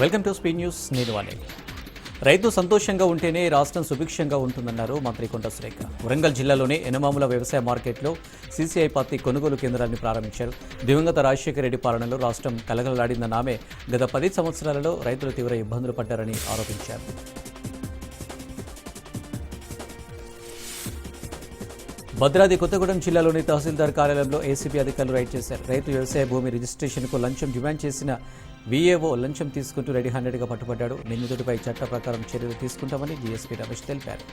Welcome to స్పీ news నేను అనిల్ రైతు సంతోషంగా ఉంటేనే రాష్ట్రం సుభిక్షంగా ఉంటుందన్నారు మంత్రి కొండ సురేఖ. వరంగల్ జిల్లాలోని ఎనమాముల వ్యవసాయ మార్కెట్లో సీసీఐ పార్టీ కొనుగోలు కేంద్రాన్ని ప్రారంభించారు. దివంగత రాజశేఖర రెడ్డి పాలనలో రాష్ట్రం కలగలలాడిందన్న ఆమె గత పది సంవత్సరాలలో రైతులు తీవ్ర ఇబ్బందులు పడ్డారని ఆరోపించారు. భద్రాద్రి కొత్తగూడెం జిల్లాలోని తహసీల్దార్ కార్యాలయంలో ఏసీబీ అధికారులు రైడ్ చేశారు. రైతు వ్యవసాయ భూమి రిజిస్ట్రేషన్కు లంచం డిమాండ్ చేసిన వీఏఓ లంచం తీసుకుంటూ రెడీ హ్యాండెడ్గా పట్టుబడ్డాడు. నిందితుడిపై చట్ట ప్రకారం చర్యలు తీసుకుంటామని డీఎస్పీ రమేష్ తెలిపారు.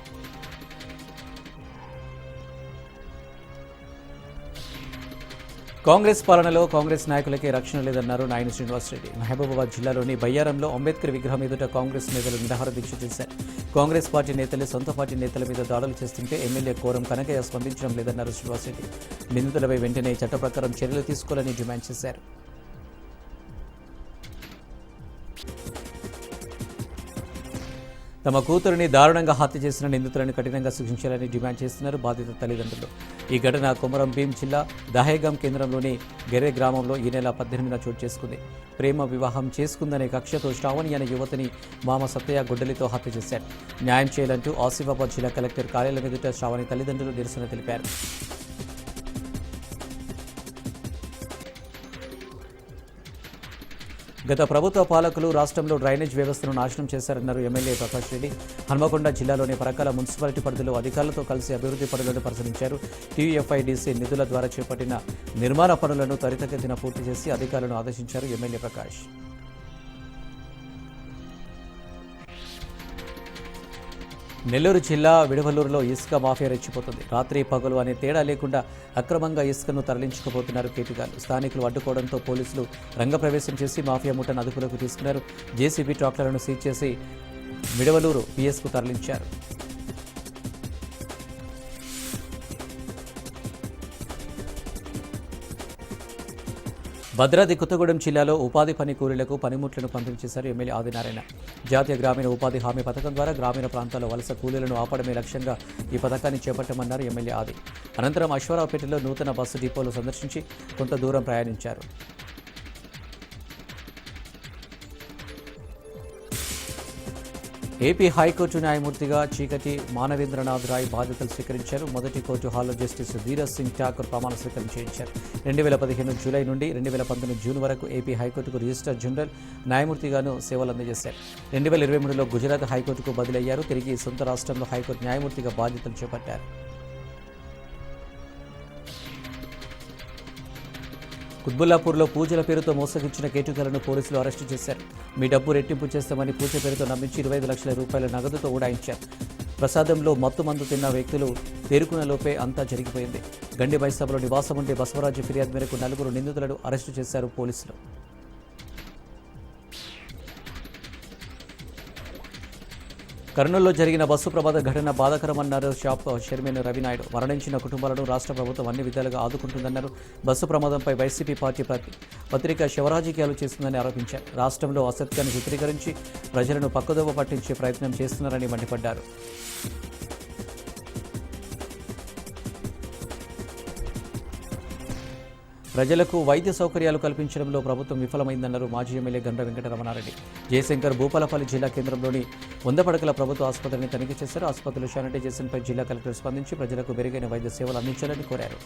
కాంగ్రెస్ పాలనలో కాంగ్రెస్ నాయకులకే రక్షణ లేదన్నారు నాయని శ్రీనివాసరెడ్డి మహబూబాబాద్ జిల్లాలోని బయ్యారంలో అంబేద్కర్ విగ్రహం ఎదుట కాంగ్రెస్ నేతలు నిరాహార దీక్ష చేశారు. కాంగ్రెస్ పార్టీ నేతలే సొంత పార్టీ నేతల మీద దాడులు చేస్తుంటే ఎమ్మెల్యే కోరం కనకయ్య స్పందించడం లేదన్నారు శ్రీనివాసరెడ్డి నిందితులపై వెంటనే చట్ట ప్రకారం చర్యలు తీసుకోవాలని డిమాండ్ చేశారు. తమ కూతురిని దారుణంగా హత్య చేసిన నిందితులను కఠినంగా శిక్షించాలని డిమాండ్ చేస్తున్నారు బాధిత తల్లిదండ్రులు. ఈ ఘటన కొమరం భీం జిల్లా దహేగాం కేంద్రంలోని గెరే గ్రామంలో ఈ నెల పద్దెనిమిదిన చోటు చేసుకుంది. ప్రేమ వివాహం చేసుకుందనే కక్షతో శ్రావణి అనే యువతిని మామ సత్తయ్య గుడ్డలితో హత్య చేశారు. న్యాయం చేయాలంటూ ఆసిఫాబాద్ జిల్లా కలెక్టర్ కార్యాలయం ఎదుట శ్రావణి తల్లిదండ్రులు నిరసన తెలిపారు. గత ప్రభుత్వ పాలకులు రాష్ట్రంలో డ్రైనేజ్ వ్యవస్థను నాశనం చేశారన్నారు ఎమ్మెల్యే ప్రకాష్ రెడ్డి. హన్మకొండ జిల్లాలోని పరకాల మున్సిపాలిటీ పరిధిలో అధికారులతో కలిసి అభివృద్ధి పనులను పరిశీలించారు. టీయూఎఫ్ఐడిసి నిధుల ద్వారా చేపట్టిన నిర్మాణ పనులను త్వరితగతిన పూర్తి చేసి అధికారులను ఆదేశించారు ఎమ్మెల్యే ప్రకాష్. నెల్లూరు జిల్లా విడవలూరులో ఇసుక మాఫియా రెచ్చిపోతుంది. రాత్రి పగలు అనే తేడా లేకుండా అక్రమంగా ఇసుకను తరలించుకుపోతున్నారు కేటుగాలు స్థానికులు అడ్డుకోవడంతో పోలీసులు రంగప్రవేశం చేసి మాఫియా ముఠను అదుపులోకి తీసుకున్నారు. జేసీబీ ట్రాక్టర్లను సీజ్ చేసి విడవలూరు పిఎస్కు తరలించారు. భద్రాద్రి కొత్తగూడెం జిల్లాలో ఉపాధి పని కూలీలకు పనిముట్లను పంపిణీ చేశారు ఎమ్మెల్యే ఆదినారాయణ. జాతీయ గ్రామీణ ఉపాధి హామీ పథకం ద్వారా గ్రామీణ ప్రాంతాల్లో వలస కూలీలను ఆపడమే లక్ష్యంగా ఈ పథకాన్ని చేపట్టమన్నారు ఎమ్మెల్యే ఆది. అనంతరం అశ్వారావుపేటలో నూతన బస్సు డిపోలు సందర్శించి కొంత దూరం ప్రయాణించారు. ఏపీ హైకోర్టు న్యాయమూర్తిగా చీకటి మానవేంద్రనాథ్ రాయ్ బాధ్యతలు స్వీకరించారు. మొదటి కోర్టు హాల్లో జస్టిస్ ధీరజ్ సింగ్ ఠాకూర్ ప్రమాణ స్వీకారం చేయించారు. రెండు వేల పదిహేను జూలై నుండి రెండు వేల పంతొమ్మిది జూన్ వరకు ఏపీ హైకోర్టుకు రిజిస్టర్ జనరల్ న్యాయమూర్తిగాను సేవలు అందజేశారు రెండు వేల ఇరవై మూడులో గుజరాత్ హైకోర్టుకు బదిలయ్యారు. తిరిగి సొంత రాష్ట్రంలో హైకోర్టు న్యాయమూర్తిగా బాధ్యతలు చేపట్టారు. కుత్బుల్లాపూర్లో పూజల పేరుతో మోసగించిన కేటుకలను పోలీసులు అరెస్టు చేశారు. మీ డబ్బు రెట్టింపు చేస్తామని పూజ పేరుతో నమ్మించి ఇరవై ఐదు లక్షల రూపాయల నగదుతో ఉడాయించారు. ప్రసాదంలో మత్తు మందు తిన్న వ్యక్తులు తేరుకున్న లోపే అంతా జరిగిపోయింది. గండి వైసభలో నివాసం ఉండే బసవరాజు ఫిర్యాదు మేరకు నలుగురు నిందితులను అరెస్టు చేశారు పోలీసులు. కర్నూలులో జరిగిన బస్సు ప్రమాద ఘటన బాధాకరమన్నారు షాప్ చైర్మన్ రవినాయుడు. మరణించిన కుటుంబాలను రాష్ట్ర ప్రభుత్వం అన్ని విధాలుగా ఆదుకుంటుందన్నారు. బస్సు ప్రమాదంపై వైసీపీ పార్టీ ప్రతి పత్రిక శివరాజకీయాలు చేస్తుందని ఆరోపించారు. రాష్ట్రంలో అసత్యాన్ని చిత్రీకరించి ప్రజలను పక్కదోవ పట్టించే ప్రయత్నం చేస్తున్నారని మండిపడ్డారు. ప్రజలకు వైద్య సౌకర్యాలు కల్పించడంలో ప్రభుత్వం విఫలమైందన్నారు మాజీ ఎమ్మెల్యే గండ్ర వెంకటరమణారెడ్డి. జయశంకర్ భూపాలపల్లి జిల్లా కేంద్రంలోని వందపడకల ప్రభుత్వ ఆసుపత్రిని తనిఖీ చేశారు. ఆసుపత్రిలో శానిటైజేషన్పై జిల్లా కలెక్టర్ స్పందించి ప్రజలకు మెరుగైన వైద్య సేవలు అందించాలని కోరారు.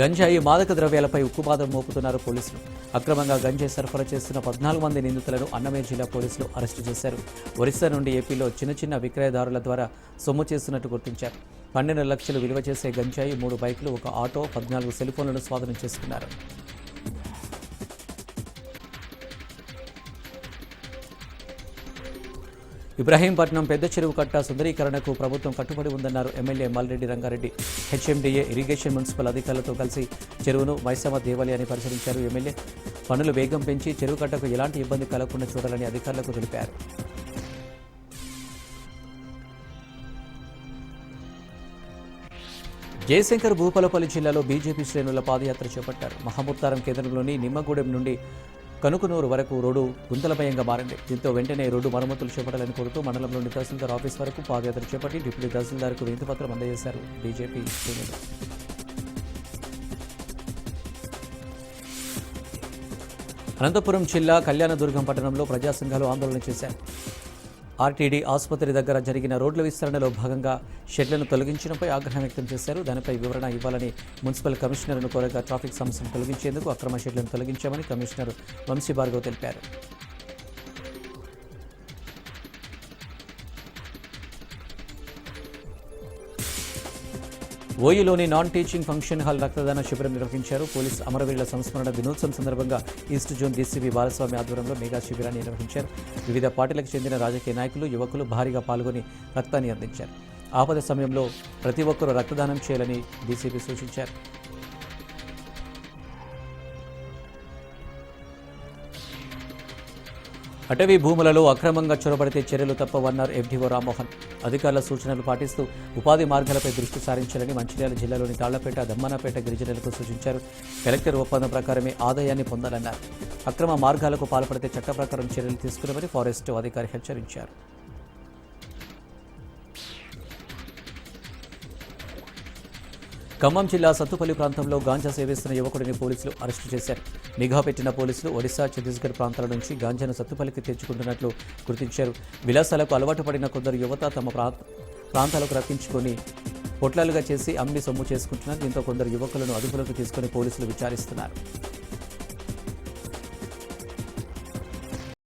గంజాయి మాదక ద్రవ్యాలపై ఉక్కుపాదం మోపుతున్నారు పోలీసులు. అక్రమంగా గంజాయి సరఫరా చేస్తున్న పద్నాలుగు మంది నిందితులను అన్నమయ్య జిల్లా పోలీసులు అరెస్టు చేశారు. ఒరిస్సా నుండి ఏపీలో చిన్న చిన్న విక్రయదారుల ద్వారా సొమ్ము చేస్తున్నట్టు గుర్తించారు. పన్నెండు లక్షలు విలువ చేసే గంజాయి మూడు బైకులు ఒక ఆటో పద్నాలుగు సెల్ఫోన్లను స్వాధీనం చేసుకున్నారు. ఇబ్రహీంపట్నం పెద్ద చెరువు కట్ట సుందరీకరణకు ప్రభుత్వం కట్టుబడి ఉందన్నారు MLA Malreddy Rangareddy. HMDA irrigation municipal అధికారులతో కలిసి చెరువును మైసమ్మ దేవాలయాన్ని పరిశీలించారు ఎమ్మెల్యే. పనులు వేగం పెంచి చెరువు కట్టకు ఎలాంటి ఇబ్బంది కలగకుండా చూడాలని అధికారులకు తెలిపారు. జయశంకర్ భూపాలపల్లి జిల్లాలో బీజేపీ శ్రేణుల పాదయాత్ర చేపట్టారు. మహమూత్తారం కేంద్రంలోని నిమ్మగూడెం నుండి కనుకనూరు వరకు రోడ్డు గుంతలమయంగా మారింది. దీంతో వెంటనే రోడ్డు మరమ్మతులు చేపట్టాలని కోరుతూ మండలంలోని తహసీల్దార్ ఆఫీస్ వరకు పాదయాత్ర చేపట్టి డిప్యూటీ తహసీల్దార్కు వినతిపత్రం అందజేశారు. బీజేపీ అనంతపురం జిల్లా కళ్యాణదుర్గం పట్టణంలో ప్రజాసంఘాలు ఆందోళన చేశారు ఆర్టీడీ ఆసుపత్రి దగ్గర జరిగిన రోడ్ల విస్తరణలో భాగంగా షెడ్లను తొలగించడంపై ఆగ్రహం వ్యక్తం చేశారు. దానిపై వివరణ ఇవ్వాలని మున్సిపల్ కమిషనర్ను కోరగా ట్రాఫిక్ సమస్యను తొలగించేందుకు అక్రమ షెడ్లను తొలగించామని కమిషనర్ వంశీ భార్గవ్ తెలిపారు. ఓయూలోని నాన్ టీచింగ్ ఫంక్షన్ హాల్ రక్తదాన శిబిరం నిర్వహించారు. పోలీస్ అమరవీరుల సంస్మరణ దినోత్సవం సందర్భంగా ఈస్ట్ జోన్ డీసీబీ బాలస్వామి ఆధ్వర్యంలో మెగా శిబిరాన్ని నిర్వహించారు. వివిధ పార్టీలకు చెందిన రాజకీయ నాయకులు యువకులు భారీగా పాల్గొని రక్తాన్ని అందించారు. ఆపద సమయంలో ప్రతి ఒక్కరూ రక్తదానం చేయాలని డీసీబీ సూచించారు. అటవీ భూములలో అక్రమంగా చొరబడితే చర్యలు తప్పవన్నారు ఎఫ్డీఓ రామ్మోహన్. అధికారుల సూచనలు పాటిస్తూ ఉపాధి మార్గాలపై దృష్టి సారించాలని మంచిర్యాల జిల్లాలోని తాళ్ళపేట దమ్మన్నపేట గిరిజనులకు సూచించారు. కలెక్టర్ ఒప్పందం ప్రకారమే ఆదాయాన్ని పొందాలన్నారు. అక్రమ మార్గాలకు పాల్పడితే చట్ట ప్రకారం చర్యలు తీసుకున్నామని ఫారెస్ట్ అధికారి హెచ్చరించారు. ఖమ్మం జిల్లా సత్తుపల్లి ప్రాంతంలో గాంజా సేవిస్తున్న యువకుడిని పోలీసులు అరెస్టు చేశారు. నిఘా పెట్టిన పోలీసులు ఒడిశా ఛత్తీస్గఢ్ ప్రాంతాల నుంచి గాంజాను సత్తుపల్లికి తెచ్చుకుంటున్నట్లు గుర్తించారు. విలాసాలకు అలవాటు పడిన కొందరు యువత తమ ప్రాంతాలకు రప్పించుకొని పొట్లాలుగా చేసి అమ్మి సొమ్ము చేసుకుంటున్నారు. దీంతో కొందరు యువకులను అదుపులోకి తీసుకుని పోలీసులు విచారిస్తున్నారు.